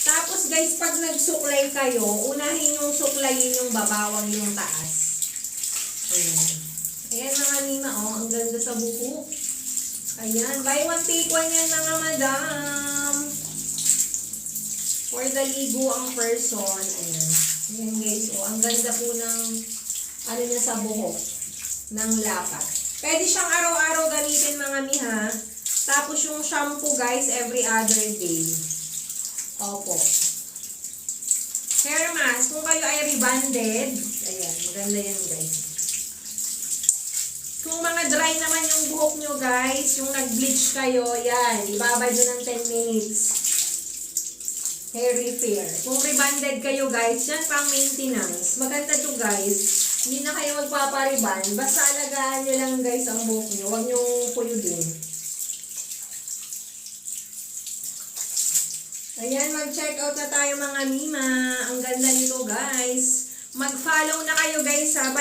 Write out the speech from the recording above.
Tapos guys, pag nagsuklay kayo, unahin yung suklayin yung babawang yung taas. Ayan. Ayan mga Nina, oh. Ang ganda sa buhok. Ayan. Buy one, take one yan mga madam. For the ligo ang person. Ayan. Ayan guys, oh. Ang ganda po ng ano niya sa buhok. Ng lapat. Pwede siyang araw-araw gamitin mga miha. Tapos yung shampoo guys, every other day. Opo. Hair mask, kung kayo ay rebonded, ayan, maganda yan guys. Kung mga dry naman yung buhok nyo guys, yung nag-bleach kayo, yan, ibabad nyo ng 10 minutes. Hair repair. Kung rebonded kayo guys, yan pang maintenance. Maganda to guys. Hindi na kayo magpapariban. Basta alagaan nyo lang guys ang buhok nyo. Huwag nyo puyudin. Ayan, mag-check out na tayo mga Mima. Ang ganda nito guys. Mag-follow na kayo guys ha. Bye